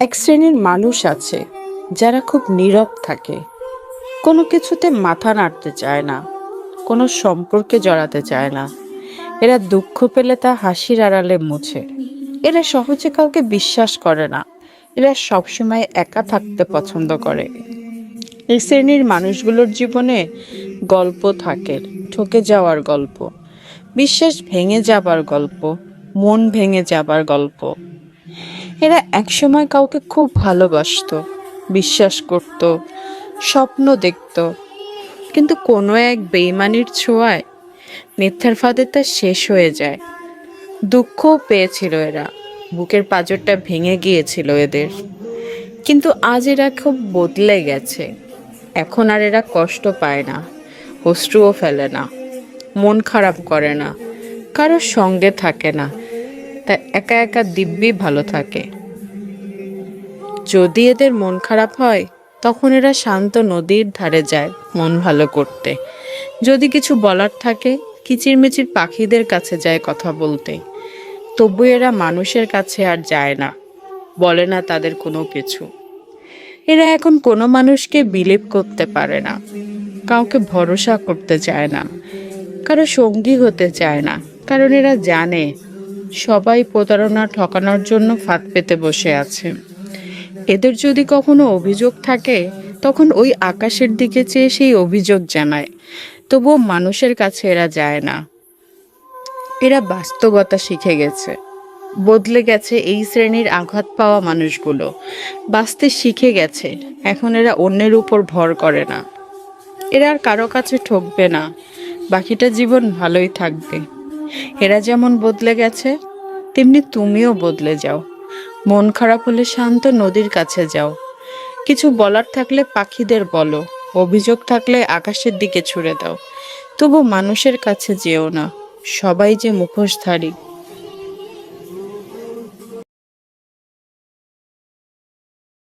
এক শ্রেণির মানুষ আছে যারা খুব নীরব থাকে। কোনো কিছুতে মাথা নাড়তে চায় না, কোনো সম্পর্কে জড়াতে চায় না। এরা দুঃখ পেলে তা হাসির আড়ালে মুছে। এরা সহজে কাউকে বিশ্বাস করে না। এরা সবসময় একা থাকতে পছন্দ করে। এই শ্রেণির মানুষগুলোর জীবনে গল্প থাকে, ঠকে যাওয়ার গল্প, বিশ্বাস ভেঙে যাবার গল্প, মন ভেঙে যাবার গল্প। এরা একসময় কাউকে খুব ভালোবাসতো, বিশ্বাস করত, স্বপ্ন দেখত। কিন্তু কোনো এক বেইমানির ছোঁয়ায় মিথ্যার ফাঁদে তা শেষ হয়ে যায়। দুঃখও পেয়েছিল এরা। বুকের পাঁজরটা ভেঙে গিয়েছিল এদের। কিন্তু আজ এরা খুব বদলে গেছে। এখন আর এরা কষ্ট পায় না, অশ্রুও ফেলে না, মন খারাপ করে না কারোর সঙ্গে থাকে না। তা একা একা দিব্যি ভালো থাকে। যদি এদের মন খারাপ হয়, তখন এরা শান্ত নদীর ধারে যায় মন ভালো করতে। যদি কিছু বলার থাকে, কিচিরমিচির পাখিদের কাছে যায় কথা বলতে। তবু এরা মানুষের কাছে আর যায় না, বলে না তাদের কোনো কিছু। এরা এখন কোনো মানুষকে বিলিপ করতে পারে না, কাউকে ভরসা করতে চায় না, কারও সঙ্গী হতে চায় না, কারণ এরা জানে সবাই প্রতারণা ঠকানোর জন্য ফাঁদ পেতে বসে আছে। এদের যদি কখনো অভিযোগ থাকে, তখন ওই আকাশের দিকে চেয়ে সেই অভিযোগ জানায়। তবুও মানুষের কাছে এরা যায় না। এরা বাস্তবতা শিখে গেছে। বদলে গেছে এই শ্রেণির আঘাত পাওয়া মানুষগুলো। বাঁচতে শিখে গেছে। এখন এরা অন্যের উপর ভর করে না। এরা আর কারও কাছে ঠকবে না। বাকিটা জীবন ভালোই থাকবে। এরা যেমন বদলে গেছে, তেমনি তুমিও বদলে যাও। মন খারাপ হলে শান্ত নদীর কাছে যাও। কিছু বলার থাকলে পাখিদের বলো, অভিযোগ থাকলে আকাশের দিকে ছুড়ে দাও। তবু মানুষের কাছে যেও না, সবাই যে মুখোশধারী।